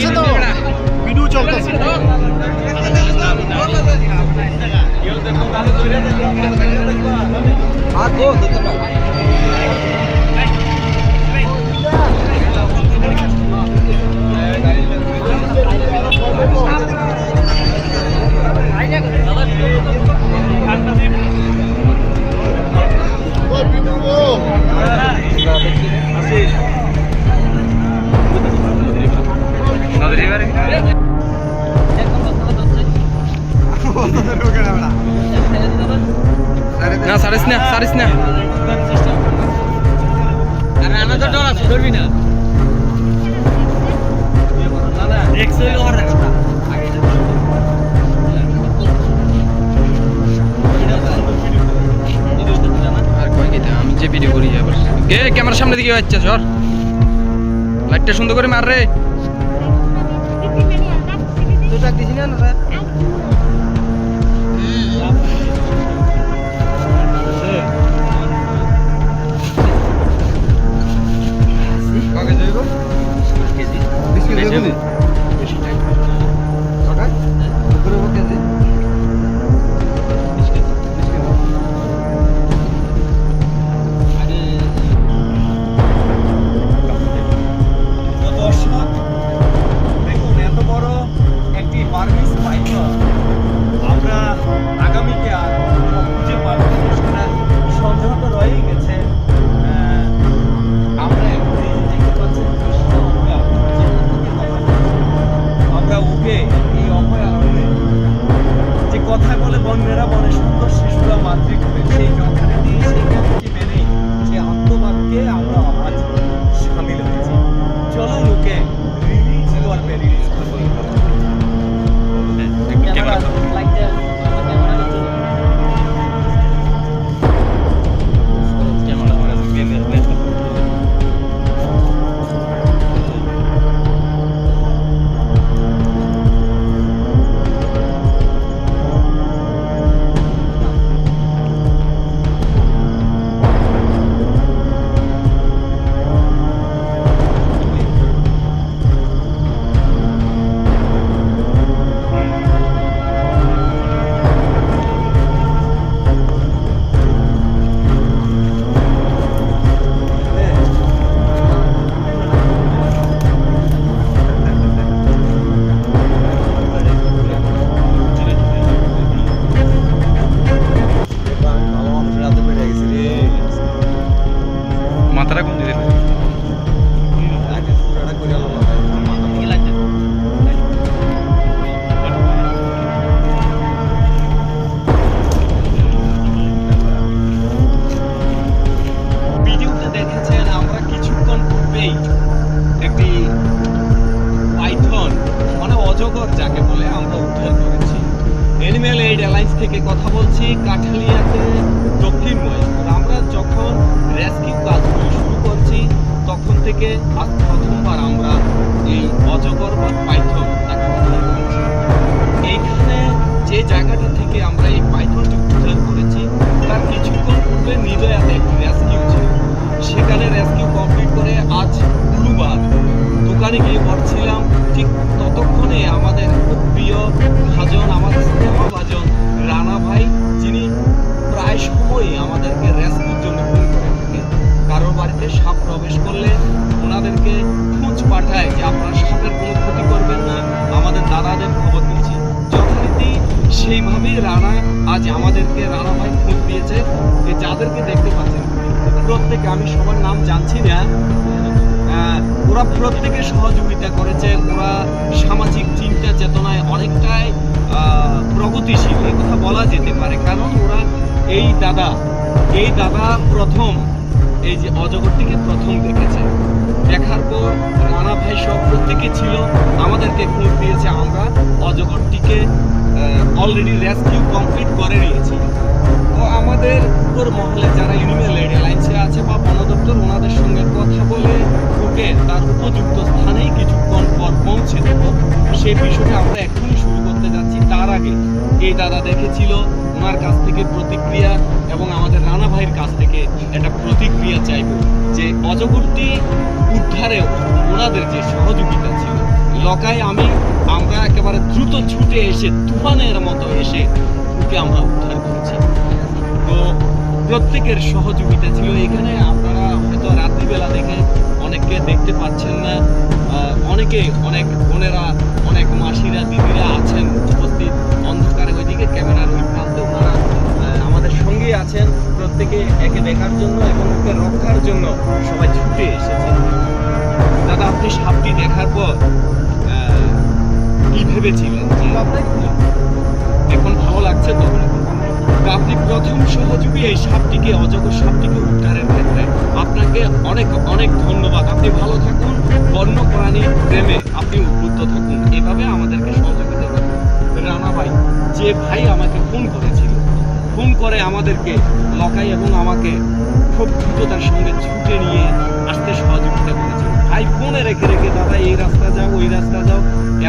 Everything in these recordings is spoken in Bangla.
চলতেছে তো। ভিডিও চলতেছে। না না সারিস না। আমি যে ভিডিও করি, আবার কে, ক্যামেরার সামনে দিকে যাচ্ছে, সর। লাইটটা সুন্দর করে মার রে। দর্শক পাইথন মানে অজগর যাকে বলে, আমরা করেছি। থেকে কথা বলছি, কাঠালিয়াতে দক্ষিণ মহেশপুর। আমরা যখন রেস্কিউ তখন থেকে আজ প্রথমবার আমরা এই অজগর বা পাইথন তাকে উদ্ধার করেছি। এইখানে যে জায়গাটা থেকে আমরা এই পাইথনটি উদ্ধার করেছি, তার কিছুক্ষণ পূর্বে নিদয়াতে একটি পাঠায় যে আপনারা সাপের কোনো ক্ষতি করবেন না, আমাদের দাদাদের খবর দিচ্ছি যথারীতি সেইভাবেই রানা আজ আমাদেরকে রানা ভাই খোঁজ দিয়েছে। যে যাদেরকে দেখতে পাচ্ছেন, প্রত্যেকে আমি সবার নাম জানছি না। ওরা প্রত্যেকে সহযোগিতা করেছে, ওরা সামাজিক চিন্তা চেতনায় অনেকটাই প্রগতিশীল। এই কথা বলা যেতে পারে, কারণ ওরা এই দাদা এই দাদা প্রথম, এই যে অজগরটিকে প্রথম দেখেছে। দেখার পর রানা ভাই সব প্রত্যেকে ছিল। আমাদেরকে খোঁজ দিয়েছে আমরা। অজগরটিকে অলরেডি রেস্কিউ কমপ্লিট করে নিয়েছি। তো আমাদের উপর মহলে যারা ইউনিমেল এড দাদা দেখেছিল ওনার কাছ থেকে প্রতিক্রিয়া এবং আমাদের রানা ভাইয়ের কাছ থেকে একটা প্রতিক্রিয়া চাইব যে অজগরটি উদ্ধারে ওনাদের যে সহযোগিতা ছিল। লকায় আমি, আমরা একেবারে দ্রুত ছুটে এসে তুফানের মতো এসে ওকে আমরা উদ্ধার করেছি। তো প্রত্যেকের সহযোগিতা ছিল এখানে। আপনারা হয়তো রাত্রিবেলা দেখে অনেককে দেখতে পাচ্ছেন না। অনেকে, অনেক বোনেরা, অনেক মাসিরা, দিদিরা আছেন। আমাদের আছেন। প্রত্যেকে একে দেখার জন্য এবং ওকে রক্ষার জন্য সবাই ছুটে এসেছে দাদা, আপনি সাপটি দেখার পর কি ভেবেছিলেন এখন ভালো লাগছে তো? আপনি প্রথম সহযোগী এই সাপটিকে, অজগর সাপটিকে উদ্ধারের ক্ষেত্রে আপনাকে অনেক অনেক ধন্যবাদ। আপনি ভালো থাকুন বন্য প্রাণী প্রেমে আপনি উদ্বুদ্ধ থাকুন। এভাবে আমাদেরকে সহযোগিতা করুন। রানা ভাই, যে ভাই আমাকে ফোন করেছিল ফোন করে আমাদেরকে লকাই এবং আমাকে খুব দ্রুততার সঙ্গে ছুটে নিয়ে আসতে সহযোগিতা করেছে। ভাই, ফোনে রেখে রেখে, দাদা, এই রাস্তা যাও, ওই রাস্তা যাও।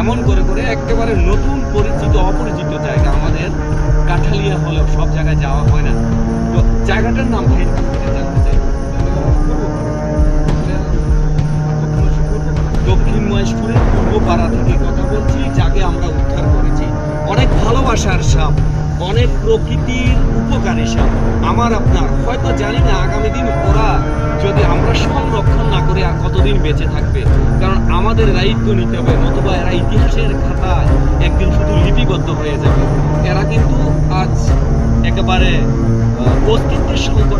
এমন করে করে একেবারে নতুন পরিচিত, অপরিচিত জায়গা আমাদের কাঠালিয়া হলেও সব জায়গায় যাওয়া হয় না। তো জায়গাটার নাম ভাই জানতে চাই। দক্ষিণ মহেশপুরের পূর্ব পাড়া থেকে কথা বলছি, যাকে আমরা উদ্ধার করেছি। অনেক ভালোবাসার সাপ। অনেক প্রকৃতির উপকারী সাপ আমার আপনার, হয়তো জানি না আগামী দিন ওরা যদি আমরা সংরক্ষণ না করে আর কতদিন বেঁচে থাকবে, কারণ আমাদের দায়িত্ব নিতে হবে, নতুবা এরা ইতিহাসের খাতায় একদিন শুধু লিপিবদ্ধ হয়ে যাবে। এরা কিন্তু আজ একেবারে অস্তিত্বের সংকটে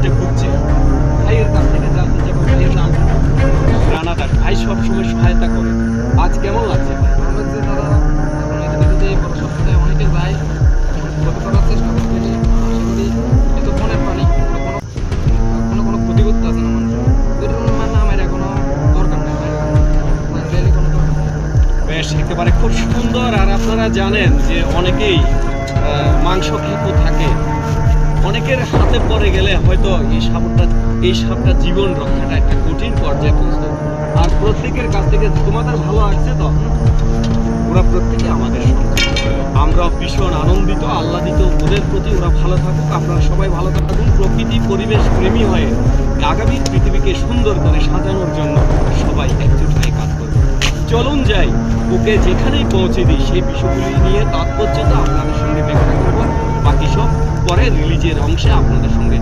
আপনারা জানেন যে অনেকেই মাংস খেকো থাকে। অনেকের হাতে পড়ে গেলে হয়তো এই সাপটা এই সাপটা জীবন রক্ষাটা একটা কঠিন পর্যায়ে পৌঁছতো আর প্রত্যেকের কাছ থেকে, তোমাদের ভালো লাগছে তো? ওরা প্রত্যেকে আমাদের আমরা ভীষণ আনন্দিত, আহ্লাদিত, ওদের প্রতি ওরা ভালো থাকুক, আপনারা সবাই ভালো থাকুন। প্রকৃতি, পরিবেশ প্রেমী হয়ে আগামী পৃথিবীকে সুন্দর করে সাজানোর জন্য সবাই একজোট হয়ে কাজ চলুন যাই ওকে যেখানেই পৌঁছে দিই, সেই বিষয়গুলি নিয়ে তাৎপর্যতা আপনাদের সঙ্গে ব্যাখ্যা করব। বাকি সব পরে রিলিজের অংশে আপনাদের সঙ্গে